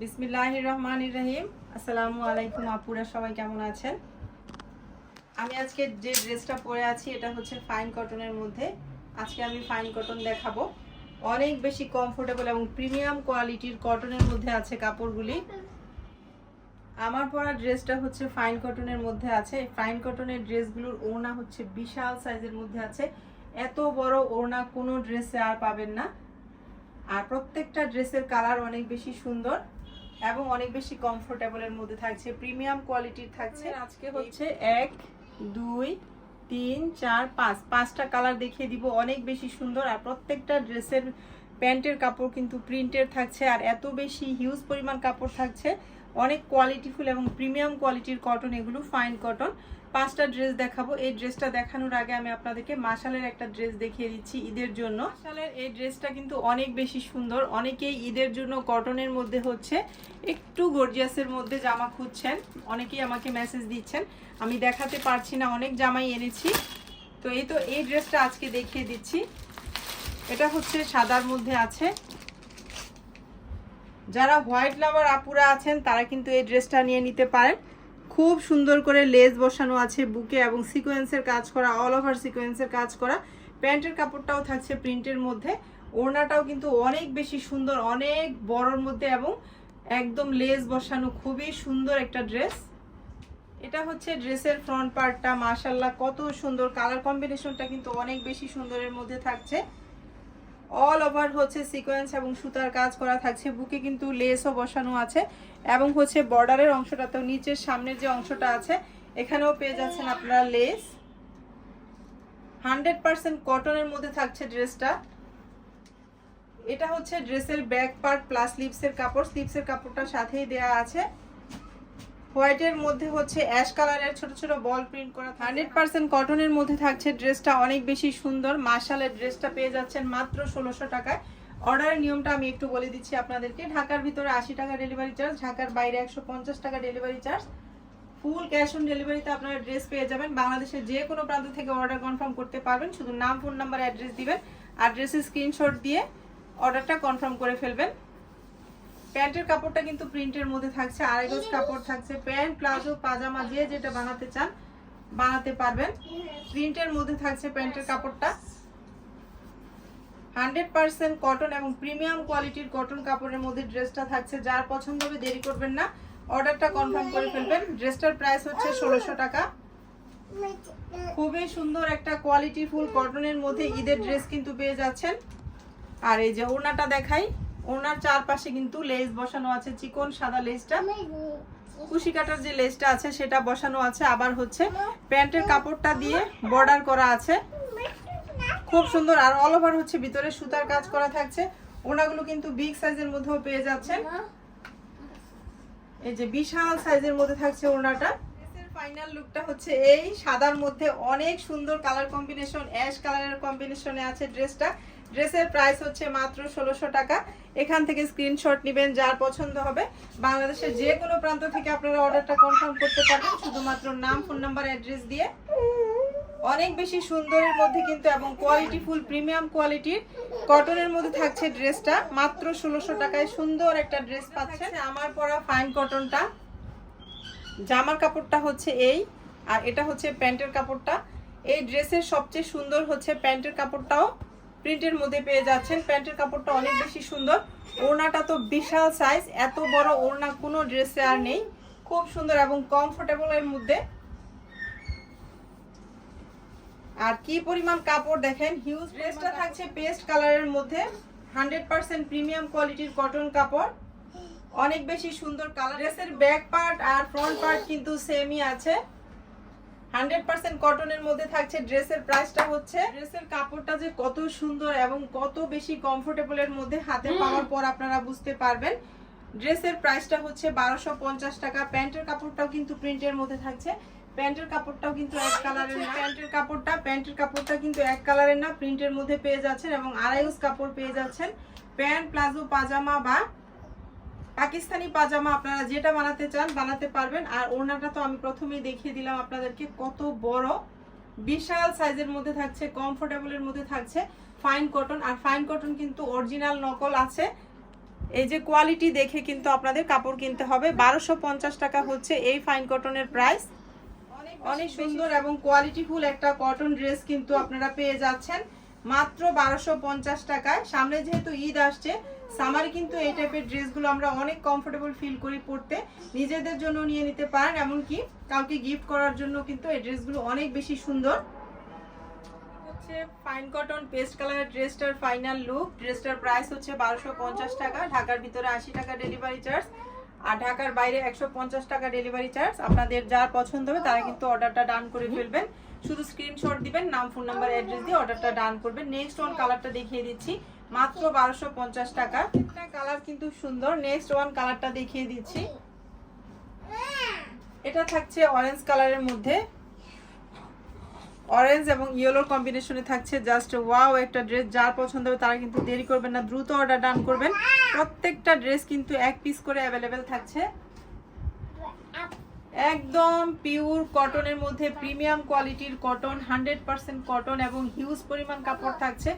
বিসমিল্লাহ রহমান রহিম। আসসালামু আলাইকুম আপুরা, সবাই কেমন আছেন? আমি আজকে যে ড্রেসটা পরে আছি, এটা হচ্ছে ফাইন কটনের মধ্যে। আজকে আমি ফাইন কটন দেখাবো। অনেক বেশি কমফোর্টেবল এবং প্রিমিয়াম কোয়ালিটির কটনের মধ্যে আছে কাপড়গুলি। আমার পরা ড্রেসটা হচ্ছে ফাইন কটনের মধ্যে আছে। ফাইন কটনের ড্রেসগুলোর ওড়না হচ্ছে বিশাল সাইজের মধ্যে আছে। এত বড় ওড়না কোনো ড্রেসে আর পাবেন না। আর প্রত্যেকটা ড্রেসের কালার অনেক বেশি সুন্দর। এবং অনেক বেশি কমফোর্টেবলের মধ্যে থাকছে প্রিমিয়াম কোয়ালিটির থাকছে। আজকে হচ্ছে এক দুই তিন চার পাঁচ। পাঁচটা কালার দেখিয়ে দিব অনেক বেশি সুন্দর। আর প্রত্যেকটা ড্রেসের প্যান্টের কাপড় কিন্তু প্রিন্টের থাকছে আর এত বেশি হিউজ পরিমাণ কাপড় থাকছে। অনেক কোয়ালিটিফুল এবং প্রিমিয়াম কোয়ালিটির কটন এগুলো ফাইন কটন পাঁচটা ড্রেস দেখাবো। এই ড্রেসটা দেখানোর আগে আমি আপনাদেরকে মাশালের একটা ড্রেস দেখিয়ে দিচ্ছি ঈদের জন্য। মাশালের এই ড্রেসটা কিন্তু অনেক বেশি সুন্দর। অনেকেই ঈদের জন্য কটনের মধ্যে হচ্ছে একটু গর্জিয়াসের মধ্যে জামা খুঁজছেন। অনেকেই আমাকে মেসেজ দিচ্ছেন। আমি দেখাতে পারছি না, অনেক জামাই এনেছি। তো এই তো এই ড্রেসটা আজকে দেখিয়ে দিচ্ছি। এটা হচ্ছে সাদার মধ্যে আছে। যারা হোয়াইট লাভার আপুরা আছেন, তারা কিন্তু এই ড্রেসটা নিয়ে নিতে পারেন। খুব সুন্দর করে লেস বসানো আছে বুকে এবং সিকোয়েন্সের কাজ করা অল ওভার সিকোয়েন্সের কাজ করা। প্যান্টের কাপড়টাও থাকছে প্রিন্টের মধ্যে। ওড়নাটাও কিন্তু অনেক বেশি সুন্দর, অনেক বড়র মধ্যে এবং একদম লেস বসানো, খুবই সুন্দর একটা ড্রেস। এটা হচ্ছে ড্রেসের ফ্রন্ট পার্টটা মাশাল্লাহ কত সুন্দর। কালার কম্বিনেশনটা কিন্তু অনেক বেশি সুন্দরের মধ্যে থাকছে। অল ওভার হচ্ছে সিকোয়েন্স এবং সুতার কাজ করা থাকছে। বুকে কিন্তু লেসও বসানো আছে এবং হচ্ছে বর্ডারের অংশটাতেও নিচের সামনের যে অংশটা আছে, এখানেও পেয়ে যাচ্ছেন আপনারা লেস হান্ড্রেড পার্সেন্ট কটনের মধ্যে থাকছে ড্রেসটা এটা হচ্ছে ড্রেসের ব্যাক পার্ট প্লাস স্লিপসের কাপড়। স্লিপসের কাপড়টা সাথেই দেয়া আছে। হোয়াইটের মধ্যে হচ্ছে অ্যাশ কালারের ছোট ছোট বল প্রিন্ট করা হান্ড্রেড পার্সেন্ট কটনের মধ্যে থাকছে ড্রেসটা অনেক বেশি সুন্দর। মার্শালের ড্রেসটা পেয়ে যাচ্ছেন মাত্র ষোলোশো টাকায়। অর্ডারের নিয়মটা আমি একটু বলে দিচ্ছি আপনাদেরকে। ঢাকার ভিতরে আশি টাকা ডেলিভারি চার্জ, ঢাকার বাইরে একশো পঞ্চাশ টাকা delivery charge. Full cash on ডেলিভারিতে আপনারা ড্রেস পেয়ে যাবেন। বাংলাদেশের যে কোনো প্রান্ত থেকে অর্ডার কনফার্ম করতে পারবেন। শুধু নাম, ফোন নাম্বার, অ্যাড্রেস দিবেন। অ্যাড্রেসের স্ক্রিনশট দিয়ে অর্ডারটা কনফার্ম করে ফেলবেন। প্যান্টের কাপড়টা কিন্তু প্রিন্টের মধ্যে থাকছে, আড়াই গজ কাপড় থাকছে, প্যান্ট, প্লাজো, পাজামা, যে যেটা বানাতে চান, বানাতে পারবেন। প্রিন্টের মধ্যে থাকছে প্যান্টের কাপড়টা। হান্ড্রেড পার্সেন্ট কটন এবং প্রিমিয়াম কোয়ালিটির কটন কাপড়ের মধ্যে ড্রেসটা থাকছে। যার পছন্দ হবে দেরি করবেন না। অর্ডারটা কনফার্ম করে ফেলবেন। ড্রেসটার প্রাইস হচ্ছে ষোলোশো টাকা। খুবই সুন্দর একটা কোয়ালিটি ফুল কটনের মধ্যে ঈদের ড্রেস কিন্তু পেয়ে যাচ্ছেন। আর এই যে ওড়নাটা দেখাই। ওড়নার চারপাশে কিন্তু লেস বসানো আছে, চিকন সাদা লেসটা। কুশি কাটার যে লেসটা আছে, সেটা বসানো আছে। আবার হচ্ছে প্যান্টের কাপড়টা দিয়ে বর্ডার করা আছে। খুব সুন্দর। আর অল ওভার হচ্ছে, ভিতরে সুতার কাজ করা থাকছে। ওনাগুলো কিন্তু বিগ সাইজের মধ্যেও পেয়ে যাচ্ছেন। এই যে বিশাল সাইজের মধ্যে থাকছে ওনাটা। ফাইনাল লুকটা হচ্ছে এই সাদার মধ্যে অনেক সুন্দর কালার কম্বিনেশন অ্যাশ কালারের কম্বিনেশনে আছে ড্রেসটা ড্রেসের প্রাইস হচ্ছে মাত্র ষোলোশো টাকা। এখান থেকে স্ক্রিনশট নেবেন যার পছন্দ হবে। বাংলাদেশের যে কোনো প্রান্ত থেকে আপনারা অর্ডারটা কনফার্ম করতে পারবেন শুধুমাত্র নাম ফোন নাম্বার অ্যাড্রেস দিয়ে। অনেক বেশি সুন্দরের মধ্যে কিন্তু এবং কোয়ালিটি ফুল প্রিমিয়াম কোয়ালিটির কটনের মধ্যে থাকছে ড্রেসটা। মাত্র ষোলোশো টাকায় সুন্দর একটা ড্রেস পাচ্ছে। আমার পরা ফাইন কটনটা জামার কাপড়টা হচ্ছে এই আর এটা হচ্ছে প্যান্টের কাপড়টা। এই ড্রেসের সবচেয়ে সুন্দর হচ্ছে প্যান্টের কাপড়টাও। প্রিন্টের মধ্যে পেয়ে যাচ্ছেন। প্যান্টের কাপড়টা অনেক বেশি সুন্দর। ওড়নাটা তো বিশাল সাইজ এত বড় ওড়না কোনো ড্রেসে আর নেই। খুব সুন্দর এবং কমফোর্টেবলের মধ্যে। আর কি পরিমাণ কাপড় দেখেন হিউজ ড্রেসটা থাকছে পেস্ট কালারের মধ্যে। হান্ড্রেড পার্সেন্ট প্রিমিয়াম কোয়ালিটির কটন কাপড়। অনেক বেশি সুন্দর কালার ড্রেসের ব্যাক পার্ট আর ফ্রন্ট পার্ট কিন্তু সেমই আছে। হান্ড্রেড পার্সেন্ট কটনের মধ্যে থাকছে ড্রেসের প্রাইসটা হচ্ছে ড্রেসের কাপড়টা যে কত সুন্দর এবং কত বেশি কমফোর্টেবলের মধ্যে হাতে পাওয়ার পর আপনারা বুঝতে পারবেন। ড্রেসের প্রাইসটা হচ্ছে বারোশো পঞ্চাশ টাকা প্যান্টের কাপড়টাও কিন্তু প্রিন্টের মধ্যে থাকছে। প্যান্টের কাপড়টাও কিন্তু এক কালারের না। প্যান্টের কাপড়টা প্যান্টের কাপড়টা কিন্তু এক কালারের না প্রিন্টের মধ্যে পেয়ে যাচ্ছেন এবং আড়াইউস কাপড় পেয়ে যাচ্ছেন। প্যান্ট প্লাজো পাজামা বা পাকিস্তানি পাজামা আপনারা যেটা বানাতে চান বানাতে পারবেন। আর ওড়নাটা তো আমি প্রথমেই দেখিয়ে দিলাম আপনাদেরকে কত বড়। বিশাল সাইজের মধ্যে থাকছে কমফোর্টেবলের মধ্যে থাকছে ফাইন কটন আর ফাইন কটন কিন্তু অরিজিনাল নকল আছে। এই যে কোয়ালিটি দেখে কিন্তু আপনাদের কাপড় কিনতে হবে। বারোশো পঞ্চাশ টাকা হচ্ছে এই ফাইন কটনের প্রাইস অনেক সুন্দর এবং কোয়ালিটিফুল একটা কটন ড্রেস কিন্তু আপনারা পেয়ে যাচ্ছেন। মাত্র বারোশো পঞ্চাশ টাকায়। সামনে যেহেতু ঈদ আসছে সামারে কিন্তু এই টাইপের ড্রেসগুলো আমরা অনেক কমফোর্টেবল ফিল করি পরতে। নিজেদের জন্য নিয়ে নিতে পারেন, এমনকি কাউকে গিফট করার জন্য কিন্তু এই ড্রেসগুলো অনেক বেশি সুন্দর। হচ্ছে ফাইন কটন পেস্ট কালারের ড্রেসটার ফাইনাল লুক ড্রেসটার প্রাইস হচ্ছে বারোশো টাকা, ঢাকার ভিতরে আশি টাকা ডেলিভারি চার্জ আর ঢাকার বাইরে একশো পঞ্চাশ টাকা ডেলিভারি চার্জ আপনাদের যার পছন্দ হবে তারা কিন্তু অর্ডারটা ডান করে ফেলবেন। শুধু স্ক্রিনশট দিবেন, নাম ফোন নাম্বার অ্যাড্রেস দিয়ে অর্ডারটা ডান করবেন। নেক্সট ওয়ান কালারটা দেখিয়ে দিচ্ছি। মাত্র বারোশো পঞ্চাশ টাকা। কালার কিন্তু সুন্দর। নেক্সট ওয়ান কালারটা দেখিয়ে দিচ্ছি। এটা থাকছে অরেঞ্জ কালারের মধ্যে। অরেঞ্জ এবং ইয়েলোর কম্বিনেশনে থাকছে জাস্ট ওয়াও একটা ড্রেস যার পছন্দ হবে তারা কিন্তু দেরি করবেন না, দ্রুত অর্ডার ডান করবেন। প্রত্যেকটা ড্রেস কিন্তু এক পিস করে অ্যাভেলেবেল থাকছে। একদম পিওর কটনের মধ্যে প্রিমিয়াম কোয়ালিটির কটন হান্ড্রেড পার্সেন্ট কটন এবং হিউজ পরিমাণ কাপড় থাকছে।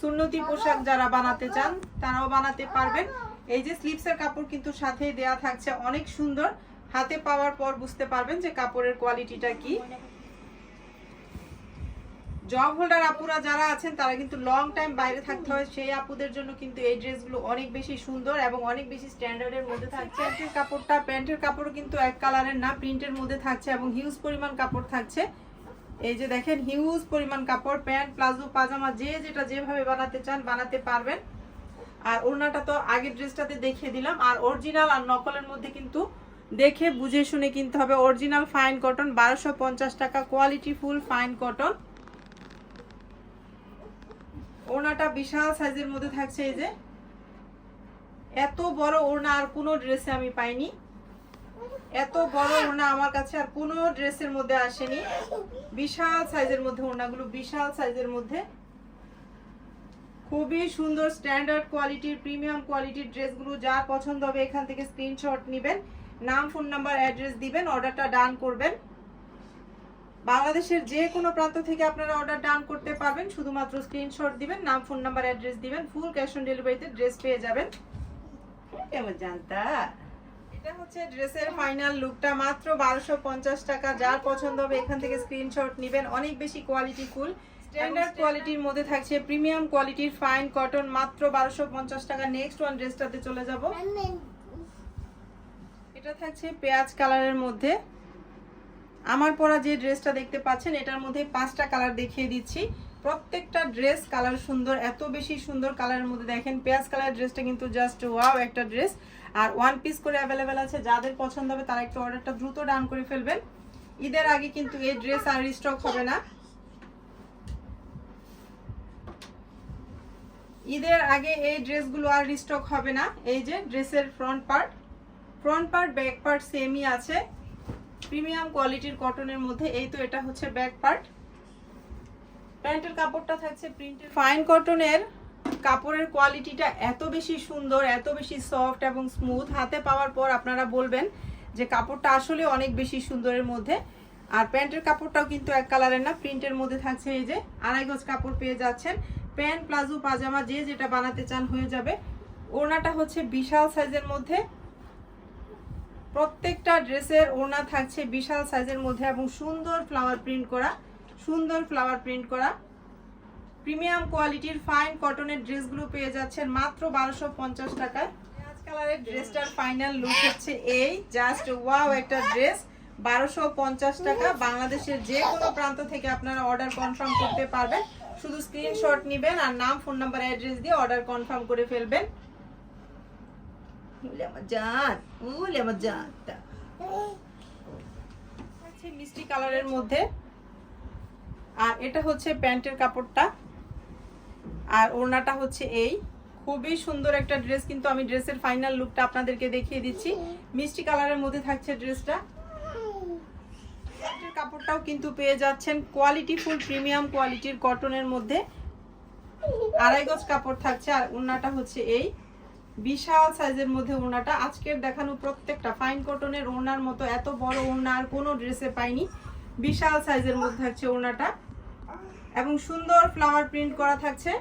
সুন্নতি পোশাক যারা বানাতে চান, তারাও বানাতে পারবেন। এই যে স্লিপসের কাপড় কিন্তু সাথেই দেয়া থাকছে, অনেক সুন্দর। হাতে পাওয়ার পর বুঝতে পারবেন যে কাপড়ের কোয়ালিটিটা কি। জব হোল্ডার আপুরা যারা আছেন, তারা কিন্তু লং টাইম বাইরে থাকতে হয়। সেই আপুদের জন্য কিন্তু এই ড্রেসগুলো অনেক বেশি সুন্দর এবং অনেক বেশি স্ট্যান্ডার্ডের মধ্যে থাকছে। প্যান্টের কাপড়টা, প্যান্টের কাপড়ও কিন্তু এক কালারের না প্রিন্টের মধ্যে থাকছে এবং হিউজ পরিমাণ কাপড় থাকছে। এই যে দেখেন হিউজ পরিমাণ কাপড় প্যান্ট প্লাজো, পাজামা, যে যেটা যেভাবে বানাতে চান, বানাতে পারবেন। আর ওড়নাটা তো আগের ড্রেসটাতে দেখিয়ে দিলাম। আর অরিজিনাল আর নকলের মধ্যে কিন্তু দেখে বুঝে শুনে কিনতে হবে। অরিজিনাল ফাইন কটন বারোশো টাকা কোয়ালিটি ফুল ফাইন কটন ওড়নাটা বিশাল সাইজের মধ্যে থাকছে এই যে। এত বড় ওড়না আর কোনো ড্রেসে আমি পাইনি। এত বড় ওড়না আমার কাছে আর কোনো ড্রেসের মধ্যে আসেনি। বিশাল সাইজের মধ্যে ওড়নাগুলো, বিশাল সাইজের মধ্যে। খুবই সুন্দর স্ট্যান্ডার্ড কোয়ালিটির প্রিমিয়াম কোয়ালিটির ড্রেসগুলো, যা পছন্দ হবে এখান থেকে স্ক্রিনশট নেবেন, নাম ফোন নাম্বার অ্যাড্রেস দিবেন অর্ডারটা ডান করবেন। বাংলাদেশের যে কোনো প্রান্ত থেকে আপনারা অর্ডার ডান করতে পারবেন, শুধুমাত্র স্ক্রিনশট দিবেন, নাম ফোন নাম্বার অ্যাড্রেস দিবেন ফুল ক্যাশ অন ডেলিভারিতে ড্রেস পেয়ে যাবেন। কেমন জানতা। এটা হচ্ছে ড্রেসের ফাইনাল লুকটা মাত্র বারোশো পঞ্চাশ টাকা। যার পছন্দ হবে এখান থেকে স্ক্রিনশট নেবেন। অনেক বেশি কোয়ালিটি ফুল। স্ট্যান্ডার্ড কোয়ালিটির মধ্যে থাকছে প্রিমিয়াম কোয়ালিটির ফাইন কটন মাত্র বারোশো পঞ্চাশ টাকা। নেক্সট ওয়ান ড্রেসটাতে চলে যাব। এটা থাকছে পেঁয়াজ কালারের মধ্যে। আমার পরা যে ড্রেসটা দেখতে পাচ্ছেন, এটার মধ্যে পাঁচটা কালার দেখিয়ে দিচ্ছি। প্রত্যেকটা ড্রেস কালার সুন্দর, এত বেশি সুন্দর কালারের মধ্যে দেখেন, পেঁয়াজ কালার ড্রেসটা কিন্তু জাস্ট ওয়াও একটা ড্রেস আর ওয়ান পিস করে অ্যাভেলেবেল আছে, যাদের পছন্দ হবে তারা একটু অর্ডারটা দ্রুত ডান করে ফেলবেন। ঈদের আগে কিন্তু এই ড্রেস আর স্টক হবে না। ঈদের আগে এই ড্রেসগুলো আর রিস্টক হবে না। এই যে ড্রেসের front part front part back part সেমই আছে। প্রিমিয়াম কোয়ালিটির কটনের মধ্যে এই তো এটা হচ্ছে ব্যাক পার্ট প্যান্টের কাপড়টা থাকছে প্রিন্টের ফাইন কটনের কাপড়ের কোয়ালিটিটা এত বেশি সুন্দর, এত বেশি সফট এবং স্মুথ হাতে পাওয়ার পর আপনারা বলবেন যে কাপড়টা আসলে অনেক বেশি সুন্দরের মধ্যে। আর প্যান্টের কাপড়টাও কিন্তু এক কালারের না, প্রিন্টের মধ্যে থাকছে এই যে আড়াই গজ কাপড় পেয়ে যাচ্ছেন। প্যান্ট প্লাজো, পাজামা, যে যেটা বানাতে চান হয়ে যাবে। ওড়নাটা হচ্ছে বিশাল সাইজের মধ্যে। প্রত্যেকটা ড্রেসের ওড়না থাকছে বিশাল সাইজের মধ্যে এবং সুন্দর ফ্লাওয়ার প্রিন্ট করা। সুন্দর ফ্লাওয়ার প্রিন্ট করা। প্রিমিয়াম কোয়ালিটির ফাইন কটনের ড্রেসগুলো পেয়ে যাচ্ছেন মাত্র বারোশো পঞ্চাশ টাকায়। কালারের ড্রেসটার ফাইনাল হচ্ছে এই। জাস্ট ওয়াও একটা ড্রেস বারোশো পঞ্চাশ টাকা। বাংলাদেশের যে কোনো প্রান্ত থেকে আপনারা অর্ডার কনফার্ম করতে পারবেন। শুধু স্ক্রিনশট আর নাম ফোন নাম্বার অ্যাড্রেস দিয়ে অর্ডার কনফার্ম করে ফেলবেন। মিষ্টি কালারের মধ্যে। আর এটা হচ্ছে প্যান্টের কাপড়টা। আর ওড়নাটা হচ্ছে এই। খুবই সুন্দর একটা ড্রেস, কিন্তু আমি ড্রেসের ফাইনাল লুকটা আপনাদেরকে দেখিয়ে দিচ্ছি। মিষ্টি কালারের মধ্যে থাকছে ড্রেসটা। প্যান্টের কাপড়টাও কিন্তু পেয়ে যাচ্ছেন কোয়ালিটি ফুল, প্রিমিয়াম কোয়ালিটির কটনের মধ্যে। আড়াই গজ কাপড় থাকছে, আর ওড়নাটা হচ্ছে এই। বিশাল সাইজের মধ্যে ওড়নাটা। আজকের দেখানো প্রত্যেকটা ফাইন কটনের ওড়নার মতো এত বড় ওড়না আর কোনো ড্রেসে পাইনি। বিশাল সাইজের মধ্যে থাকছে ওড়নাটা। এবং সুন্দর ফ্লাওয়ার প্রিন্ট করা থাকছে।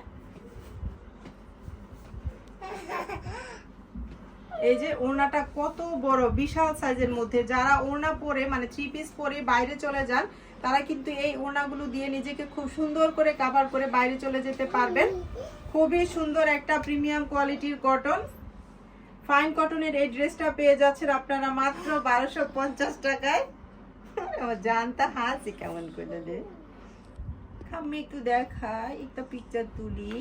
এই যে ওড়নাটা কত বড়, বিশাল সাইজের মধ্যে। যারা ওড়না পরে মানে থ্রি পিস পরে বাইরে চলে যান, তারা কিন্তু এই ওড়নাগুলো দিয়ে নিজেকে খুব সুন্দর করে কাভার করে বাইরে চলে যেতে পারবেন। খুবই সুন্দর একটা প্রিমিয়াম কোয়ালিটির কটন ফাইন কটনের এই ড্রেসটা পেয়ে যাচ্ছেন আপনারা মাত্র বারোশো পঞ্চাশ টাকায়। জানতা হাসি কেমন করে রে আমি একটু দেখাই একটা পিকচার তুলি।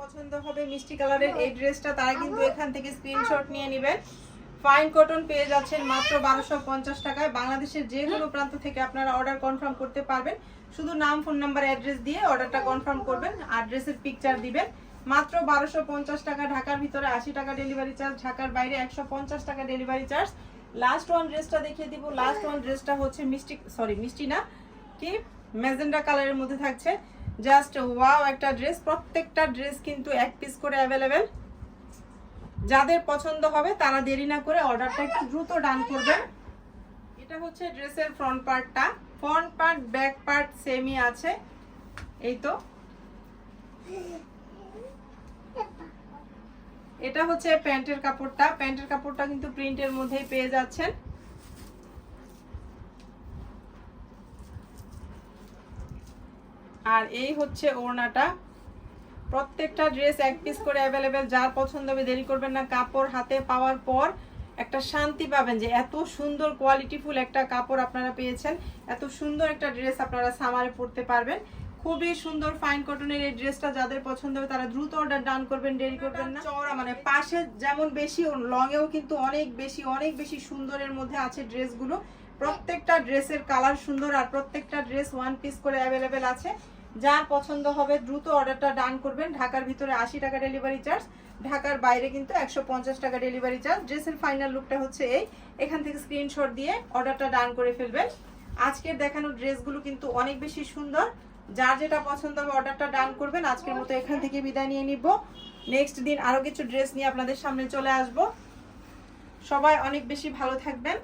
পছন্দ হবে মিষ্টি কালারের এই ড্রেসটা তারা কিন্তু এখান থেকে স্ক্রিনশট নিয়ে নেবেন। ফাইন কটন পেয়ে যাচ্ছেন মাত্র বারোশো পঞ্চাশ টাকায়। বাংলাদেশের যে কোনো প্রান্ত থেকে আপনারা অর্ডার কনফার্ম করতে পারবেন। শুধু নাম ফোন নাম্বার অ্যাড্রেস দিয়ে অর্ডারটা কনফার্ম করবেন অ্যাড্রেসের পিকচার দিবেন। মাত্র বারোশো পঞ্চাশ টাকা ঢাকার ভিতরে আশি টাকা ডেলিভারি চার্জ ঢাকার বাইরে একশো পঞ্চাশ টাকা ডেলিভারি চার্জ লাস্ট ওয়ান ড্রেসটা দেখিয়ে দিব। লাস্ট ওয়ান ড্রেসটা হচ্ছে মিষ্টি সরি মিষ্টি না কি? ম্যাজেন্ডা কালারের মধ্যে থাকছে। জাস্ট ওয়াও একটা ড্রেস প্রত্যেকটা ড্রেস কিন্তু এক পিস করে অ্যাভেলেবেল যাদের পছন্দ হবে, তারা দেরি না করে অর্ডারটা একটু দ্রুত ডান করবেন। এটা হচ্ছে ড্রেসের ফ্রন্ট পার্টটা ফ্রন্ট পার্ট ব্যাক পার্ট সেমই আছে। এই তো। এটা হচ্ছে প্যান্টের কাপড়টা। প্যান্টের কাপড়টা কিন্তু প্রিন্টের মধ্যেই পেয়ে যাচ্ছেন। আর এই হচ্ছে ওড়নাটা। প্রত্যেকটা ড্রেস এক পিস করে অ্যাভেলেবেল যার পছন্দ হবে দেরি করবেন না। কাপড় হাতে পাওয়ার পর একটা শান্তি পাবেন যে এত সুন্দর কোয়ালিটিফুল একটা কাপড় আপনারা পেয়েছেন। এত সুন্দর একটা ড্রেস আপনারা সামারে পরতে পারবেন। খুবই সুন্দর ফাইন কটনের এই ড্রেসটা যাদের পছন্দ হবে তারা দ্রুত অর্ডার ডান করবেন, দেরি করবেন না। চওড়া মানে পাশে যেমন বেশি লং এও কিন্তু অনেক বেশি অনেক বেশি সুন্দরের মধ্যে আছে ড্রেসগুলো প্রত্যেকটা ড্রেসের কালার সুন্দর আর প্রত্যেকটা ড্রেস ওয়ান পিস করে অ্যাভেলেবেল আছে। যার পছন্দ হবে দ্রুত অর্ডারটা ডান করবেন। ঢাকার ভিতরে আশি টাকা ডেলিভারি চার্জ, ঢাকার বাইরে কিন্তু একশো পঞ্চাশ টাকা ডেলিভারি চার্জ। ড্রেসের ফাইনাল লুকটা হচ্ছে এই। এখান থেকে স্ক্রিনশট দিয়ে অর্ডারটা ডান করে ফেলবেন। আজকের দেখানো ড্রেসগুলো কিন্তু অনেক বেশি সুন্দর। যার যেটা পছন্দ হবে অর্ডারটা ডান করবেন। আজকের মতো এখান থেকে বিদায় নিয়ে নিব। নেক্সট দিন আরও কিছু ড্রেস নিয়ে আপনাদের সামনে চলে আসব। সবাই অনেক বেশি ভালো থাকবেন।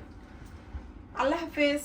আল্লাহ হাফেজ।